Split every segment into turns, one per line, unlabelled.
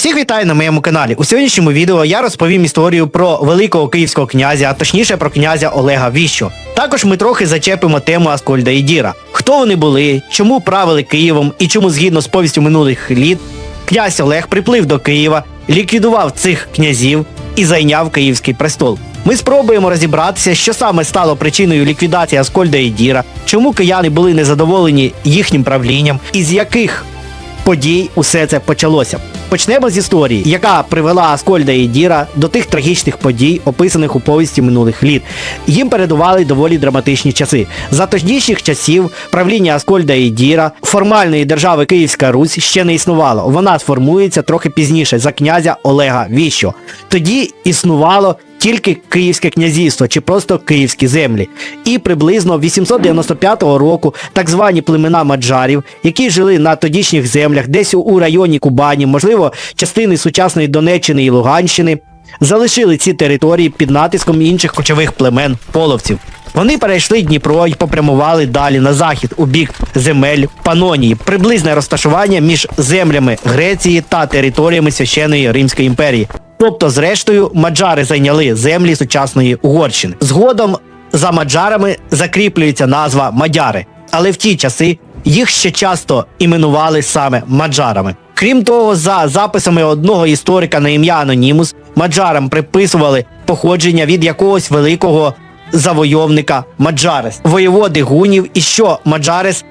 Всіх вітаю на моєму каналі. У сьогоднішньому відео я розповім історію про великого київського князя, а точніше про князя Олега Віщо. Також ми трохи зачепимо тему Аскольда і Діра. Хто вони були, чому правили Києвом і чому згідно з повістю минулих літ князь Олег приплив до Києва, ліквідував цих князів і зайняв Київський престол. Ми спробуємо розібратися, що саме стало причиною ліквідації Аскольда і Діра, чому кияни були незадоволені їхнім правлінням, і з яких подій усе це почалося. Почнемо з історії, яка привела Аскольда і Діра до тих трагічних подій, описаних у повісті минулих літ. Їм передували доволі драматичні часи. За тодішніх часів правління Аскольда і Діра формальної держави Київська Русь ще не існувало. Вона сформується трохи пізніше за князя Олега Віщо. Тоді існувало тільки Київське князівство чи просто київські землі. І приблизно 895 року так звані племена маджарів, які жили на тодішніх землях, десь у районі Кубані, можливо, частини сучасної Донеччини і Луганщини, залишили ці території під натиском інших кочових племен половців. Вони перейшли Дніпро і попрямували далі на захід у бік земель Панонії, приблизне розташування між землями Греції та територіями священої Римської імперії. Тобто, зрештою, маджари зайняли землі сучасної Угорщини. Згодом за маджарами закріплюється назва мадяри, але в ті часи їх ще часто іменували саме маджарами. Крім того, за записами одного історика на ім'я Анонімус, маджарам приписували походження від якогось великого завойовника Маджарес, воєводи гунів, і що Маджарес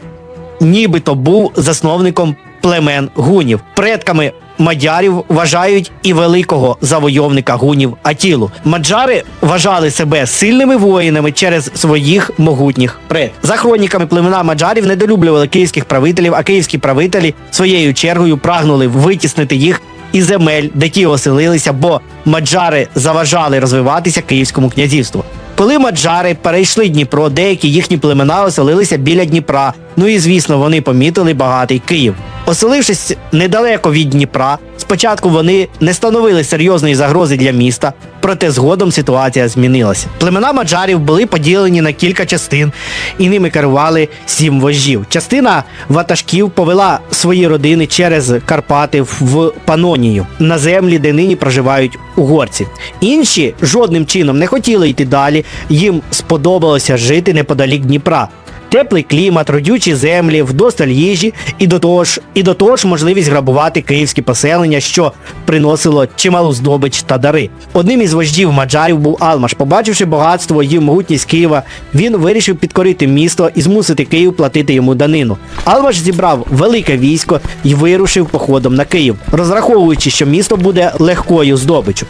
нібито був засновником племен гунів. Предками мадярів вважають і великого завойовника гунів Атілу. Маджари вважали себе сильними воїнами через своїх могутніх предків. За хроніками племена маджарів недолюблювали київських правителів, а київські правителі своєю чергою прагнули витіснити їх із земель, де ті оселилися, бо маджари заважали розвиватися київському князівству. Коли маджари перейшли Дніпро, деякі їхні племена оселилися біля Дніпра. Ну і звісно, вони помітили багатий Київ. Оселившись недалеко від Дніпра, спочатку вони не становили серйозної загрози для міста, проте згодом ситуація змінилася. Племена маджарів були поділені на кілька частин, і ними керували сім вождів. Частина ватажків повела свої родини через Карпати в Панонію на землі, де нині проживають угорці. Інші жодним чином не хотіли йти далі. Їм сподобалося жити неподалік Дніпра. Теплий клімат, родючі землі, вдосталь їжі і до того ж, і до того ж можливість грабувати київські поселення, що приносило чималу здобич та дари. Одним із вождів маджарів був Алмаш. Побачивши багатство і могутність Києва, він вирішив підкорити місто і змусити Київ платити йому данину. Алмаш зібрав велике військо і вирушив походом на Київ, розраховуючи, що місто буде легкою здобичю.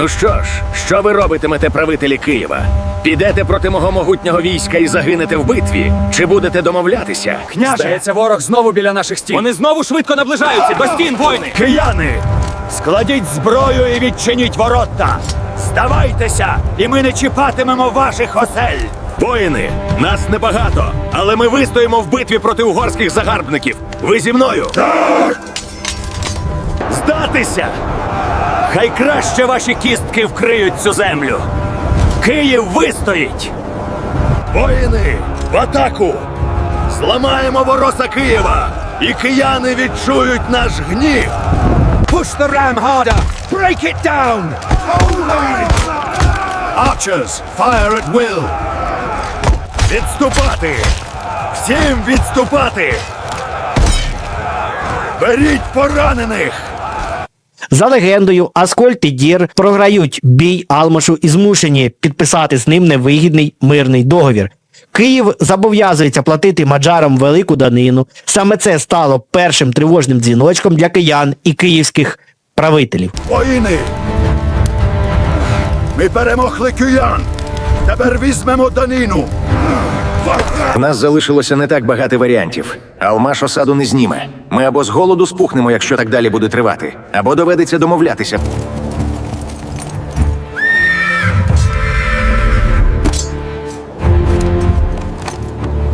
Ну що ж, що ви робитимете, правителі Києва? Підете проти мого могутнього війська і загинете в битві? Чи будете домовлятися?
Княже, здається, ворог знову біля наших стін. Вони знову швидко наближаються. До стін, воїни!
Кияни, складіть зброю і відчиніть ворота. Здавайтеся, і ми не чіпатимемо ваших осель.
Воїни, нас небагато, але ми вистоїмо в битві проти угорських загарбників. Ви зі мною? Так! Здатися!
Хай краще ваші кістки вкриють цю землю. Київ вистоїть.
Воїни, в атаку! Зламаємо вороса Києва! І кияни відчують наш гнів!
Push the ram harder! Break it down!
Archers, fire at will! Відступати! Всім відступати! Беріть поранених!
За легендою, Аскольд і Дір програють бій Алмашу і змушені підписати з ним невигідний мирний договір. Київ зобов'язується платити маджарам велику данину. Саме це стало першим тривожним дзвіночком для киян і київських правителів.
Воїни! Ми перемогли киян! Тепер візьмемо данину!
У нас залишилося не так багато варіантів. Алмаш осаду не зніме. Ми або з голоду спухнемо, якщо так далі буде тривати, або доведеться домовлятися.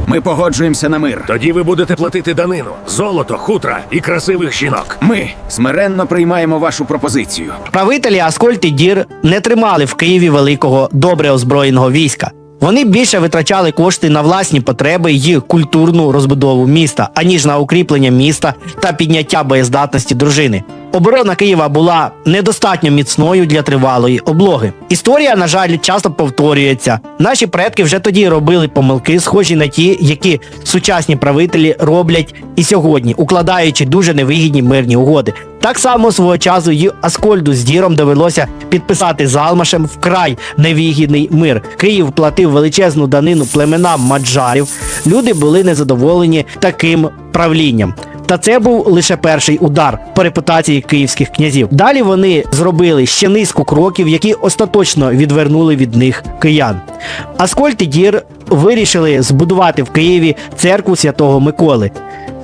Ми погоджуємося на мир.
Тоді ви будете платити данину, золото, хутра і красивих жінок.
Ми смиренно приймаємо вашу пропозицію.
Правителі Аскольд і Дір не тримали в Києві великого добре озброєного війська. Вони більше витрачали кошти на власні потреби й культурну розбудову міста, аніж на укріплення міста та підняття боєздатності дружини. Оборона Києва була недостатньо міцною для тривалої облоги. Історія, на жаль, часто повторюється. Наші предки вже тоді робили помилки, схожі на ті, які сучасні правителі роблять і сьогодні, укладаючи дуже невигідні мирні угоди. Так само свого часу й Аскольду з Діром довелося підписати з Алмашем вкрай невигідний мир. Київ платив величезну данину племенам маджарів. Люди були незадоволені таким правлінням. Та це був лише перший удар по репутації київських князів. Далі вони зробили ще низку кроків, які остаточно відвернули від них киян. Аскольд і Дір вирішили збудувати в Києві церкву святого Миколи.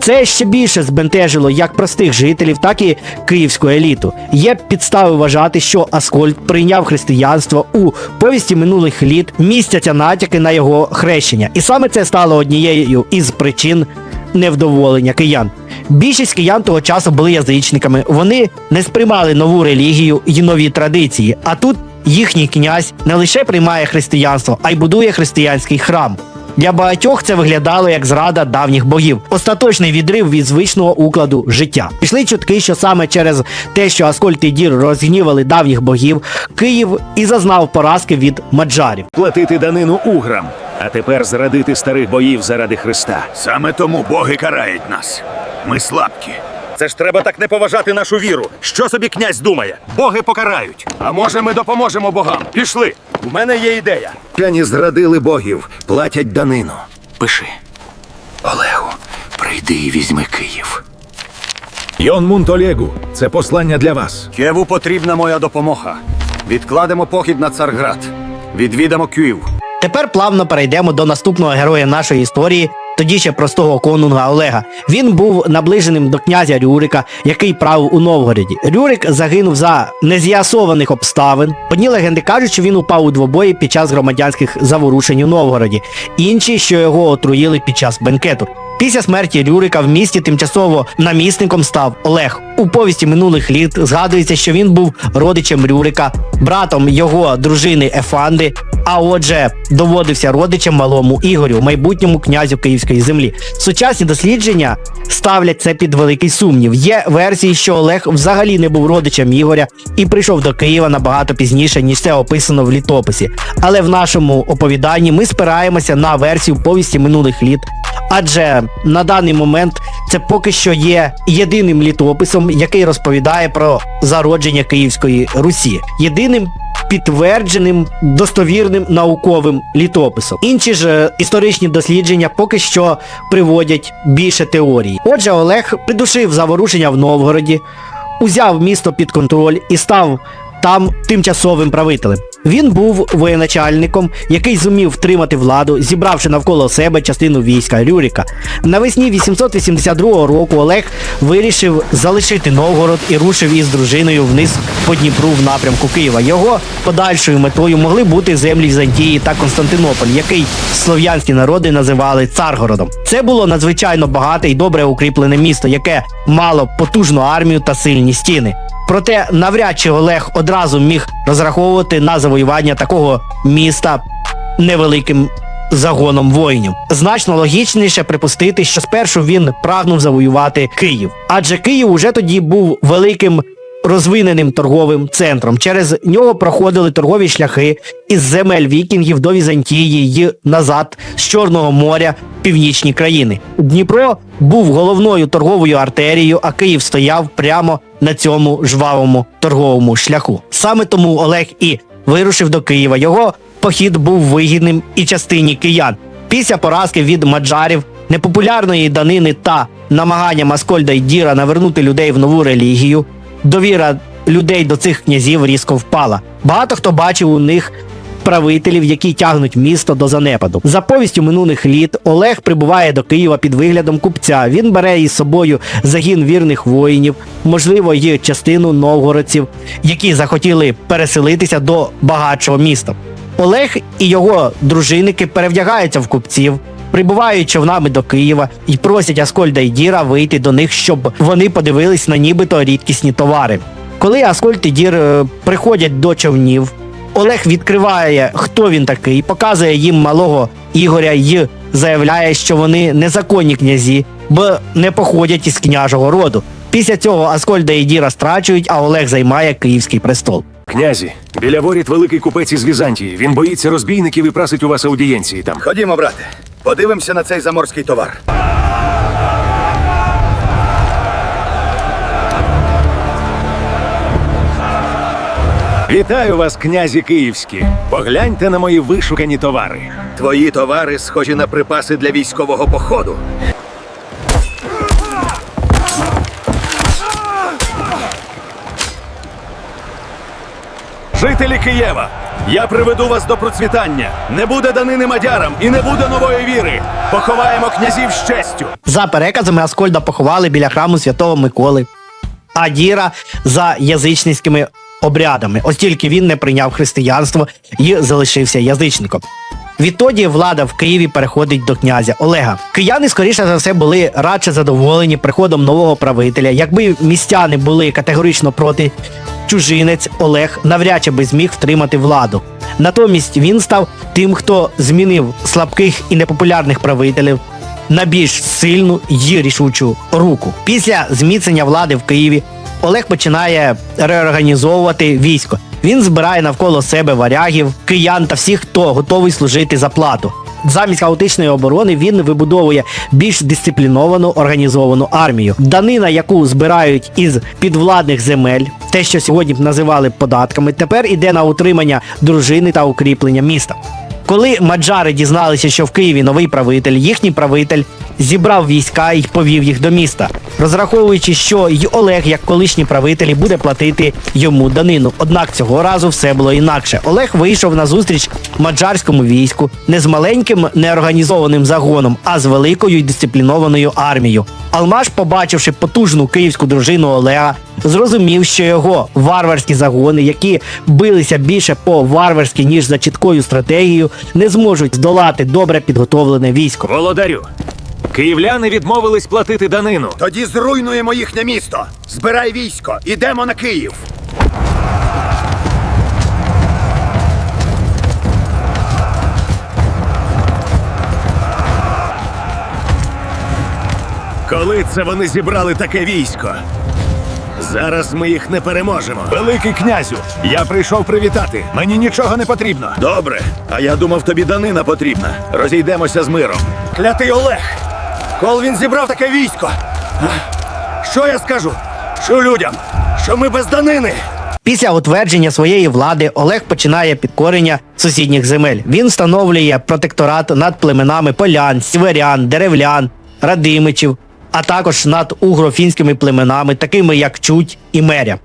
Це ще більше збентежило як простих жителів, так і київську еліту. Є підстави вважати, що Аскольд прийняв християнство у повісті минулих літ, містяться натяки на його хрещення. І саме це стало однією із причин невдоволення киян. Більшість киян того часу були язичниками. Вони не сприймали нову релігію і нові традиції. А тут їхній князь не лише приймає християнство, а й будує християнський храм. Для багатьох це виглядало як зрада давніх богів, остаточний відрив від звичного укладу життя. Пішли чутки, що саме через те, що Аскольд і Дір розгнівали давніх богів, Київ і зазнав поразки від маджарів.
Платити данину уграм, а тепер зрадити старих боїв заради Христа.
Саме тому боги карають нас. Ми слабкі.
Це ж треба так не поважати нашу віру. Що собі князь думає? Боги покарають. А може ми допоможемо богам? Пішли. У мене є ідея.
П'яні зрадили богів, платять данину. Пиши. Олегу, прийди і візьми Київ.
Йон Мунт Олегу, це послання для вас.
Києву потрібна моя допомога. Відкладемо похід на Царград. Відвідамо Київ.
Тепер плавно перейдемо до наступного героя нашої історії, тоді ще простого конунга Олега. Він був наближеним до князя Рюрика, який правив у Новгороді. Рюрик загинув за нез'ясованих обставин. Одні легенди кажуть, що він упав у двобої під час громадянських заворушень у Новгороді, інші, що його отруїли під час бенкету. Після смерті Рюрика в місті тимчасово намісником став Олег. У повісті минулих літ згадується, що він був родичем Рюрика, братом його дружини Ефанди, а отже, доводився родичем малому Ігорю, майбутньому князю Київської землі. Сучасні дослідження ставлять це під великий сумнів. Є версії, що Олег взагалі не був родичем Ігоря і прийшов до Києва набагато пізніше, ніж це описано в літописі. Але в нашому оповіданні ми спираємося на версію повісті минулих літ. Адже на даний момент це поки що є єдиним літописом, який розповідає про зародження Київської Русі. Єдиним підтвердженим достовірним науковим літописом. Інші ж е, історичні дослідження поки що приводять більше теорії. Отже, Олег придушив заворушення в Новгороді, узяв місто під контроль і став там тимчасовим правителем. Він був воєначальником, який зумів втримати владу, зібравши навколо себе частину війська Рюрика. Навесні 882 року Олег вирішив залишити Новгород і рушив із дружиною вниз по Дніпру в напрямку Києва. Його подальшою метою могли бути землі Візантії та Константинополь, який слов'янські народи називали Царгородом. Це було надзвичайно багате і добре укріплене місто, яке мало потужну армію та сильні стіни. Проте навряд чи Олег одразу міг розраховувати на завоювання такого міста невеликим загоном воїнів. Значно логічніше припустити, що спершу він прагнув завоювати Київ, адже Київ уже тоді був великим розвиненим торговим центром. Через нього проходили торгові шляхи із земель вікінгів до Візантії й назад з Чорного моря в північні країни. Дніпро був головною торговою артерією, а Київ стояв прямо на цьому жвавому торговому шляху. Саме тому Олег і вирушив до Києва. Його похід був вигідним і частині киян. Після поразки від маджарів, непопулярної данини та намагання Маскольда й Діра навернути людей в нову релігію, довіра людей до цих князів різко впала. Багато хто бачив у них правителів, які тягнуть місто до занепаду. За повістю минулих літ Олег прибуває до Києва під виглядом купця. Він бере із собою загін вірних воїнів, можливо, є частину новгородців, які захотіли переселитися до багатшого міста. Олег і його дружинники перевдягаються в купців. Прибувають човнами до Києва і просять Аскольда і Діра вийти до них, щоб вони подивились на нібито рідкісні товари. Коли Аскольд і Дір е, приходять до човнів, Олег відкриває, хто він такий, показує їм малого Ігоря і заявляє, що вони незаконні князі, бо не походять із княжого роду. Після цього Аскольда і Діра страчують, а Олег займає київський престол.
Князі, біля воріт великий купець із Візантії. Він боїться розбійників і просить у вас аудієнції там.
Ходімо, брате. Подивимося на цей заморський товар.
Вітаю вас, князі київські. Погляньте на мої вишукані товари.
Твої товари схожі на припаси для військового походу.
Жителі Києва, я приведу вас до процвітання. Не буде данини мадярам і не буде нової віри. Поховаємо князів з честю.
За переказами Аскольда поховали біля храму святого Миколи, а Діра за язичницькими обрядами, оскільки він не прийняв християнство і залишився язичником. Відтоді влада в Києві переходить до князя Олега. Кияни, скоріше за все, були радше задоволені приходом нового правителя. Якби містяни були категорично проти, чужинець Олег навряд чи би зміг втримати владу. Натомість він став тим, хто змінив слабких і непопулярних правителів на більш сильну й рішучу руку. Після зміцнення влади в Києві Олег починає реорганізовувати військо. Він збирає навколо себе варягів, киян та всіх, хто готовий служити за плату. Замість хаотичної оборони він вибудовує більш дисципліновану організовану армію. Данина, яку збирають із підвладних земель, те, що сьогодні б називали податками, тепер іде на утримання дружини та укріплення міста. Коли маджари дізналися, що в Києві новий правитель, їхній правитель зібрав війська і повів їх до міста, розраховуючи, що й Олег, як колишній правитель, буде платити йому данину. Однак цього разу все було інакше. Олег вийшов на зустріч маджарському війську не з маленьким неорганізованим загоном, а з великою й дисциплінованою армією. Алмаш, побачивши потужну київську дружину Олега, зрозумів, що його варварські загони, які билися більше по варварськи, ніж за чіткою стратегією, не зможуть здолати добре підготовлене військо.
Володарю, київляни відмовились платити данину.
Тоді зруйнуємо їхнє місто. Збирай військо, ідемо на Київ.
Коли це вони зібрали таке військо? Зараз ми їх не переможемо.
Великий князю, я прийшов привітати. Мені нічого не потрібно.
Добре, а я думав, тобі данина потрібна. Розійдемося з миром.
Клятий Олег! Коли він зібрав таке військо. Що я скажу? Що людям? Що ми без данини?
Після утвердження своєї влади Олег починає підкорення сусідніх земель. Він встановлює протекторат над племенами полян, сіверян, деревлян, радимичів, а також над угрофінськими племенами, такими як Чуть і Меря.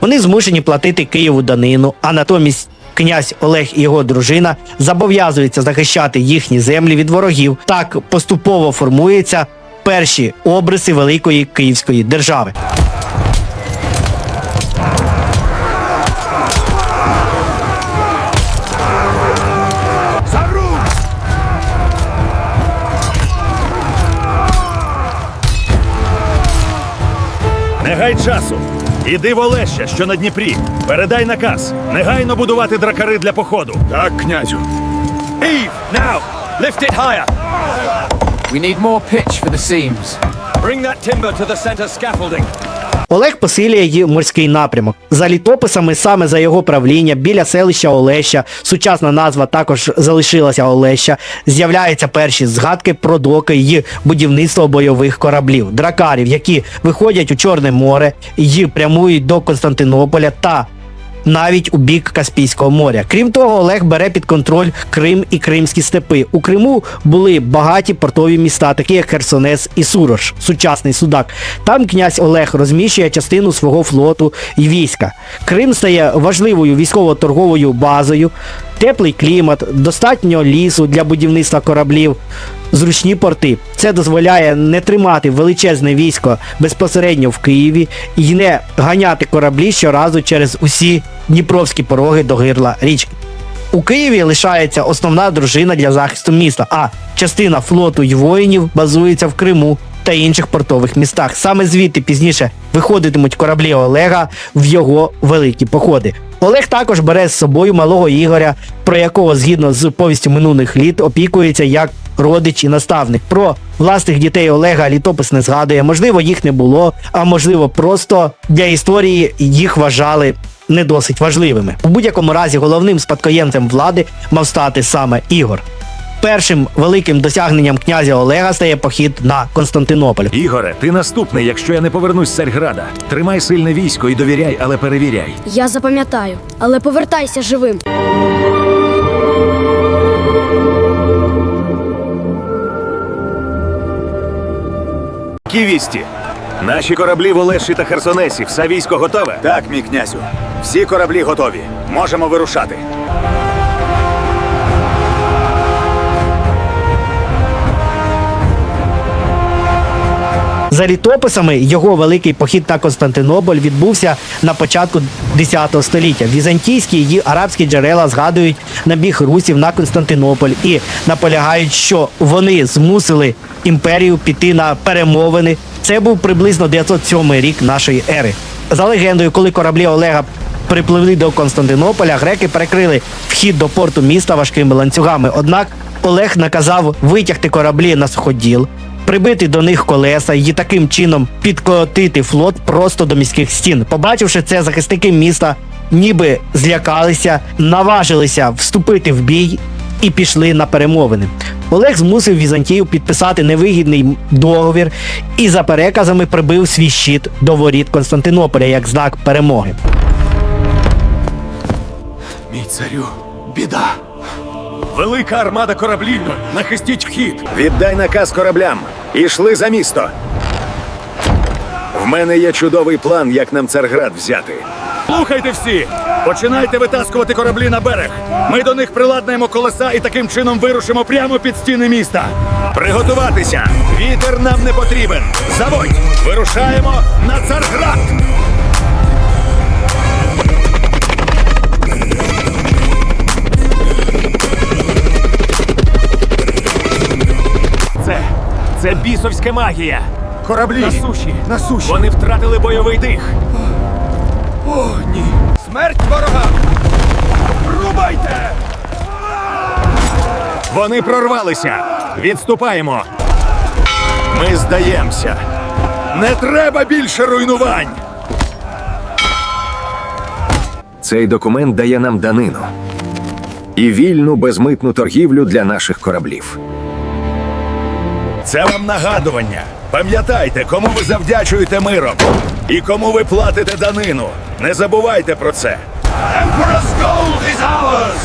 Вони змушені платити Києву данину, а натомість князь Олег і його дружина зобов'язуються захищати їхні землі від ворогів. Так поступово формуються перші обриси великої київської держави.
Не гай часу. Іди в Олеща, що на Дніпрі. Передай наказ. Негайно будувати дракари для походу.
Так, князю.
Eve, now! Lift it higher!
We need more pitch for the seams.
Bring that timber to the center scaffolding.
Олег посилює її морський напрямок. За літописами саме за його правління біля селища Олеща, сучасна назва також залишилася Олеща, з'являються перші згадки про доки і будівництво бойових кораблів, дракарів, які виходять у Чорне море і прямують до Константинополя та навіть у бік Каспійського моря. Крім того, Олег бере під контроль Крим і Кримські степи. У Криму були багаті портові міста, такі як Херсонес і Сурош, сучасний судак. Там князь Олег розміщує частину свого флоту і війська. Крим стає важливою військово-торговою базою, теплий клімат, достатньо лісу для будівництва кораблів. Зручні порти. Це дозволяє не тримати величезне військо безпосередньо в Києві і не ганяти кораблі щоразу через усі дніпровські пороги до гирла річки. У Києві лишається основна дружина для захисту міста, а частина флоту й воїнів базується в Криму та інших портових містах. Саме звідти пізніше виходитимуть кораблі Олега в його великі походи. Олег також бере з собою малого Ігоря, про якого згідно з повістю минулих літ опікується як родич і наставник. Про власних дітей Олега літопис не згадує. Можливо, їх не було, а можливо, просто для історії їх вважали не досить важливими. У будь-якому разі головним спадкоємцем влади мав стати саме Ігор. Першим великим досягненням князя Олега стає похід на Константинополь.
Ігоре, ти наступний, якщо я не повернусь з Царьграда. Тримай сильне військо і довіряй, але перевіряй.
Я запам'ятаю, але повертайся живим.
Які вісті? Наші кораблі в Олеші та Херсонесі. Все військо готове?
Так, мій князю. Всі кораблі готові. Можемо вирушати.
За літописами його великий похід на Константинополь відбувся на початку X століття. Візантійські і арабські джерела згадують набіг русів на Константинополь і наполягають, що вони змусили імперію піти на перемовини. Це був приблизно 907 рік нашої ери. За легендою, коли кораблі Олега припливли до Константинополя, греки перекрили вхід до порту міста важкими ланцюгами. Однак Олег наказав витягти кораблі на суходіл, прибити до них колеса і таким чином підкотити флот просто до міських стін. Побачивши це, захисники міста ніби злякалися, наважилися вступити в бій і пішли на перемовини. Олег змусив Візантію підписати невигідний договір і за переказами прибив свій щит до воріт Константинополя як знак перемоги.
Мій царю, біда.
Велика армада кораблів. Нахистіть вхід.
Віддай наказ кораблям. Ішли за місто. В мене є чудовий план, як нам Царград взяти.
Слухайте всі! Починайте витаскувати кораблі на берег. Ми до них приладнаємо колеса і таким чином вирушимо прямо під стіни міста. Приготуватися! Вітер нам не потрібен. Заводь! Вирушаємо на Царград! Це бісовська магія. Кораблі на суші. На суші. Вони втратили бойовий дих. О, ні. Смерть ворогам! Рубайте! Вони прорвалися. Відступаємо. Ми здаємося. Не треба більше руйнувань.
Цей документ дає нам данину і вільну безмитну торгівлю для наших кораблів.
Це вам нагадування. Пам'ятайте, кому ви завдячуєте миром і кому ви платите данину. Не забувайте про це. Emperor's gold is ours!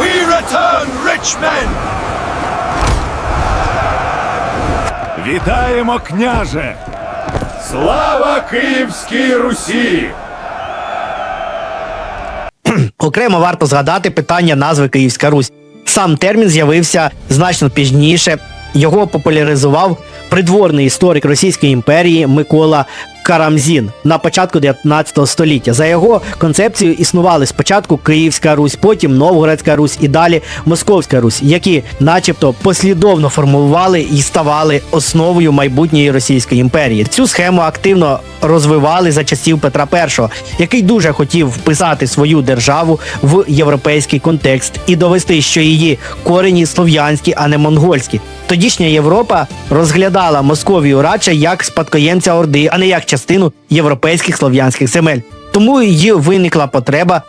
We return rich men! Вітаємо, княже! Слава Київській Русі!
Окремо варто згадати питання назви Київська Русь. Сам термін з'явився значно пізніше. Його популяризував придворний історик Російської імперії Микола Карамзін на початку 19 століття. За його концепцією існували спочатку Київська Русь, потім Новгородська Русь і далі Московська Русь, які, начебто, послідовно формували і ставали основою майбутньої Російської імперії. Цю схему активно розвивали за часів Петра І, який дуже хотів вписати свою державу в європейський контекст і довести, що її корені слов'янські, а не монгольські. Тодішня Європа розглядала Московію радше як спадкоємця Орди, а не як частину європейських слов'янських земель. Тому її виникла потреба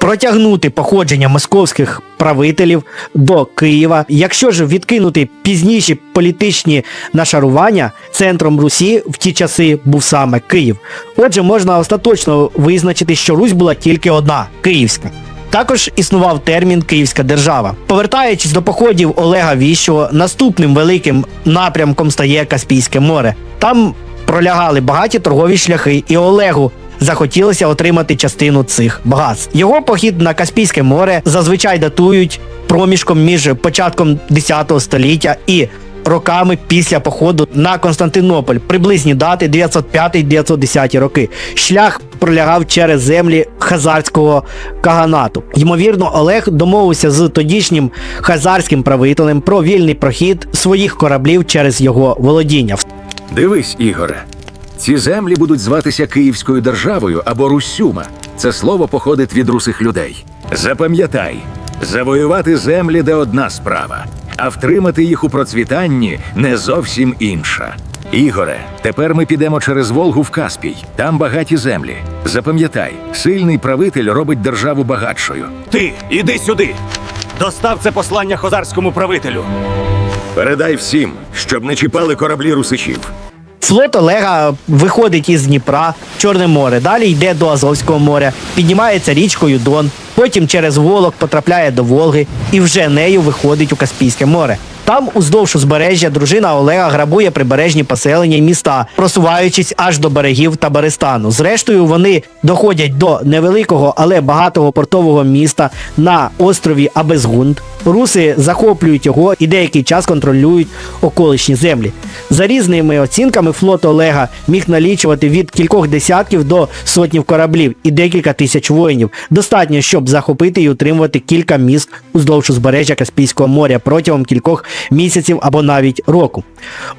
протягнути походження московських правителів до Києва. Якщо ж відкинути пізніші політичні нашарування, центром Русі в ті часи був саме Київ. Отже, можна остаточно визначити, що Русь була тільки одна київська. Також існував термін Київська держава. Повертаючись до походів Олега Віщого, наступним великим напрямком стає Каспійське море. Там пролягали багаті торгові шляхи, і Олегу захотілося отримати частину цих багатств. Його похід на Каспійське море зазвичай датують проміжком між початком 10 століття і роками після походу на Константинополь. Приблизні дати 905-910 роки. Шлях пролягав через землі хазарського каганату. Ймовірно, Олег домовився з тодішнім хазарським правителем про вільний прохід своїх кораблів через його володіння.
Дивись, Ігоре, ці землі будуть зватися Київською державою або Руссюма.
Це слово походить від русих людей. Запам'ятай, завоювати землі де одна справа, а втримати їх у процвітанні не зовсім інша. Ігоре, тепер ми підемо через Волгу в Каспій. Там багаті землі. Запам'ятай, сильний правитель робить державу багатшою.
Ти, іди сюди! Достав це послання хозарському правителю.
Передай всім, щоб не чіпали кораблі русичів.
Флот Олега виходить із Дніпра, Чорне море, далі йде до Азовського моря, піднімається річкою Дон, потім через Волок потрапляє до Волги і вже нею виходить у Каспійське море. Там, уздовж узбережжя, дружина Олега грабує прибережні поселення й міста, просуваючись аж до берегів Табаристану. Зрештою, вони доходять до невеликого, але багатого портового міста на острові Абезгунд. Руси захоплюють його і деякий час контролюють околишні землі. За різними оцінками флот Олега міг налічувати від кількох десятків до сотнів кораблів і декілька тисяч воїнів. Достатньо, щоб захопити і утримувати кілька міст уздовж узбережжя Каспійського моря протягом кількох місяців або навіть року.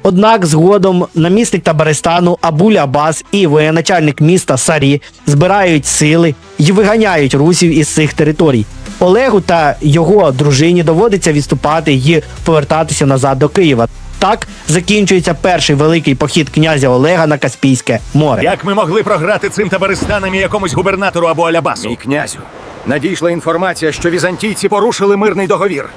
Однак згодом намісник Табаристану Абуль Абас і воєначальник міста Сарі збирають сили і виганяють русів із цих територій. Олегу та його дружині доводиться відступати і повертатися назад до Києва. Так закінчується перший великий похід князя Олега на Каспійське море.
Як ми могли програти цим табаристанам і якомусь губернатору або Алябасу?
Мій князю, надійшла інформація, що візантійці порушили мирний договір.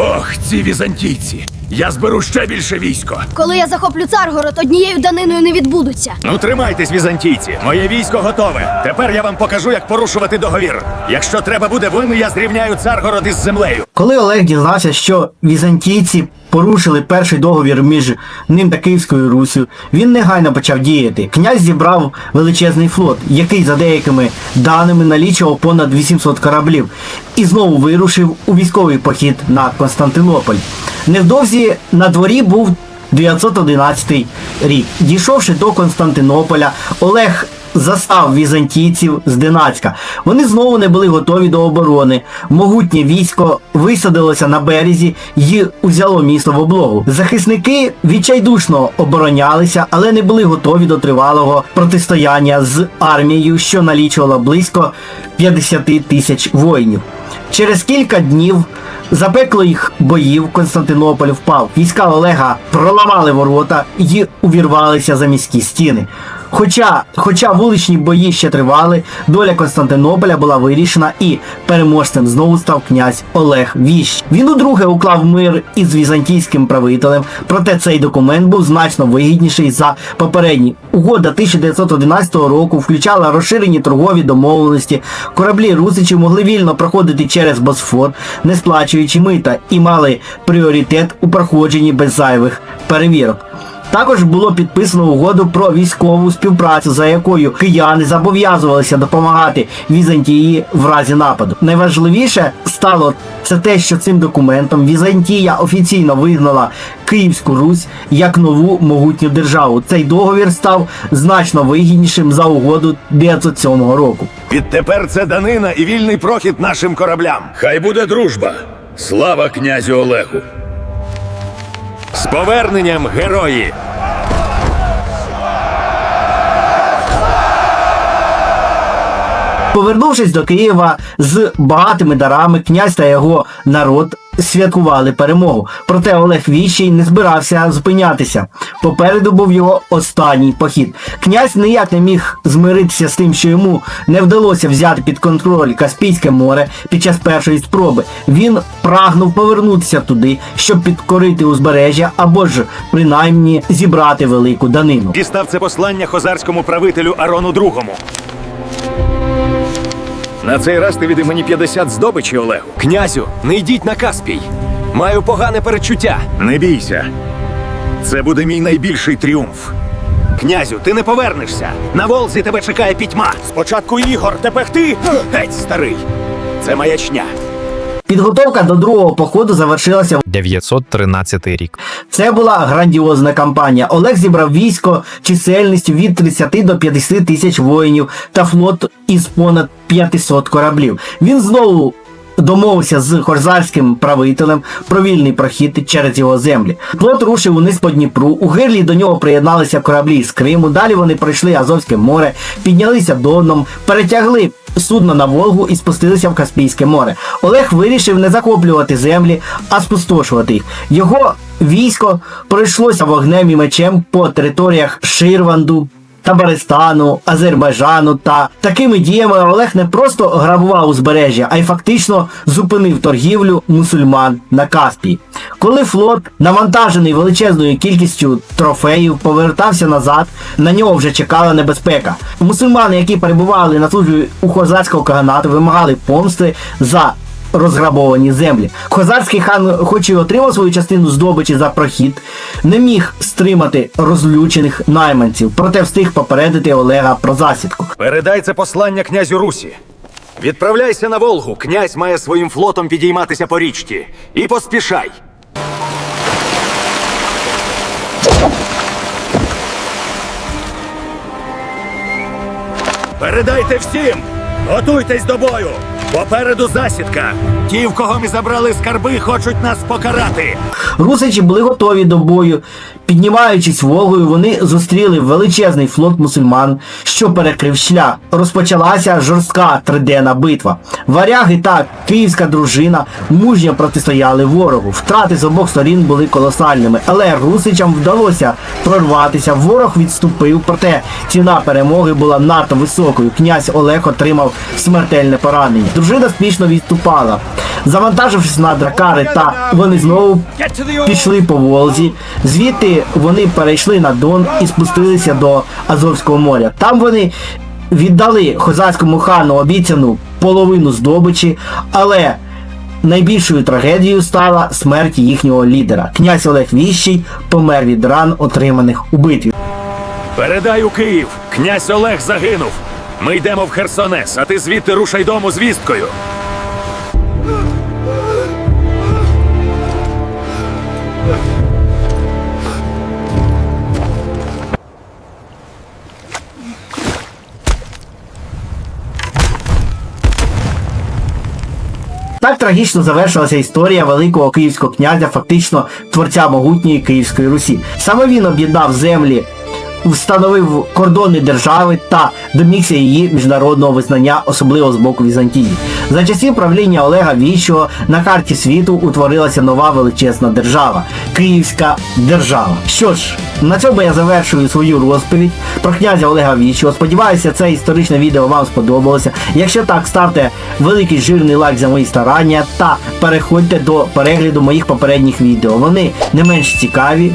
Ох, ці візантійці! Я зберу ще більше військо.
Коли я захоплю Царгород, однією даниною не відбудуться.
Ну тримайтесь, візантійці. Моє військо готове. Тепер я вам покажу, як порушувати договір. Якщо треба буде вини, я зрівняю царгород із землею.
Коли Олег дізнався, що візантійці порушили перший договір між ним та Київською Руссю, він негайно почав діяти. Князь зібрав величезний флот, який за деякими даними налічував понад 800 кораблів, і знову вирушив у військовий похід на Константинополь. Невдовзі на дворі був 911 рік. Дійшовши до Константинополя, Олег застав візантійців з Динацька. Вони знову не були готові до оборони. Могутнє військо висадилося на березі і узяло місто в облогу. Захисники відчайдушно оборонялися, але не були готові до тривалого протистояння з армією, що налічувала близько 50 тисяч воїнів. Через кілька днів запеклих боїв Константинополь впав. Війська Олега проламали ворота і увірвалися за міські стіни. Хоча, хоча вуличні бої ще тривали, доля Константинополя була вирішена і переможцем знову став князь Олег Віщ. Він удруге уклав мир із візантійським правителем, проте цей документ був значно вигідніший за попередній. Угода 1911 року включала розширені торгові домовленості. Кораблі русичів могли вільно проходити через Босфор, не сплачуючи мита, і мали пріоритет у проходженні без зайвих перевірок. Також було підписано угоду про військову співпрацю, за якою кияни зобов'язувалися допомагати Візантії в разі нападу. Найважливіше стало це те, що цим документом Візантія офіційно визнала Київську Русь як нову могутню державу. Цей договір став значно вигіднішим за угоду 907 року.
Відтепер це данина і вільний прохід нашим кораблям.
Хай буде дружба. Слава князю Олегу.
З поверненням, герої!
Повернувшись до Києва з багатими дарами, князь та його народ святкували перемогу. Проте Олег Віщий не збирався зупинятися. Попереду був його останній похід. Князь ніяк не міг змиритися з тим, що йому не вдалося взяти під контроль Каспійське море під час першої спроби. Він прагнув повернутися туди, щоб підкорити узбережжя або ж принаймні зібрати велику данину.
Дістав це послання хозарському правителю Арону Другому. На цей раз ти від мені 50 здобичі, Олегу.
Князю, не йдіть на Каспій. Маю погане перечуття.
Не бійся. Це буде мій найбільший тріумф. Князю, ти не повернешся. На Волзі тебе чекає пітьма.
Спочатку Ігор, тепер ти.
Геть, старий. Це маячня.
Підготовка до другого походу завершилася
913 рік.
Це була грандіозна кампанія. Олег зібрав військо чисельністю від 30 до 50 тисяч воїнів та флот із понад 500 кораблів. Він знову домовився з хорзарським правителем про вільний прохід через його землі. Флот рушив униз по Дніпру. У гирлі до нього приєдналися кораблі з Криму. Далі вони пройшли Азовське море, піднялися Доном, перетягли судно на Волгу і спустилися в Каспійське море. Олег вирішив не захоплювати землі, а спустошувати їх. Його військо пройшлося вогнем і мечем по територіях Ширванду. Табаристану, Азербайджану та такими діями Олег не просто грабував узбережжя, а й фактично зупинив торгівлю мусульман на Каспії. Коли флот, навантажений величезною кількістю трофеїв, повертався назад, на нього вже чекала небезпека. Мусульмани, які перебували на службі у хозарського каганату, вимагали помсти за розграбовані землі. Хозарський хан, хоч і отримав свою частину здобичі за прохід, не міг стримати розлючених найманців, проте встиг попередити Олега про засідку.
Передай це послання князю Русі. Відправляйся на Волгу. Князь має своїм флотом підійматися по річці. І поспішай.
Передайте всім! Готуйтесь до бою! Попереду засідка! Ті, в кого ми забрали скарби, хочуть нас покарати!
Русичі були готові до бою. Піднімаючись Волгою, вони зустріли величезний флот мусульман, що перекрив шлях. Розпочалася жорстка триденна битва. Варяги та київська дружина мужньо протистояли ворогу. Втрати з обох сторін були колосальними, але русичам вдалося прорватися. Ворог відступив, проте ціна перемоги була надто високою. Князь Олег отримав смертельне поранення. Дружина спішно відступала. Завантажившись на дракари, та вони знову пішли по Волзі. Звідти вони перейшли на Дон і спустилися до Азовського моря. Там вони віддали хозарському хану обіцяну половину здобичі, але найбільшою трагедією стала смерть їхнього лідера. Князь Олег Віщий помер від ран, отриманих у битві.
Передай у Київ! Князь Олег загинув! Ми йдемо в Херсонес, а ти звідти рушай дому з вісткою!
Трагічно завершилася історія великого київського князя, фактично творця могутньої Київської Русі. Саме він об'єднав землі, встановив кордони держави та домігся її міжнародного визнання, особливо з боку Візантії. За часів правління Олега Віщого на карті світу утворилася нова величезна держава Київська держава. Що ж, на цьому я завершую свою розповідь про князя Олега Віщого. Сподіваюся, це історичне відео вам сподобалося. Якщо так, ставте великий жирний лайк за мої старання та переходьте до перегляду моїх попередніх відео. Вони не менш цікаві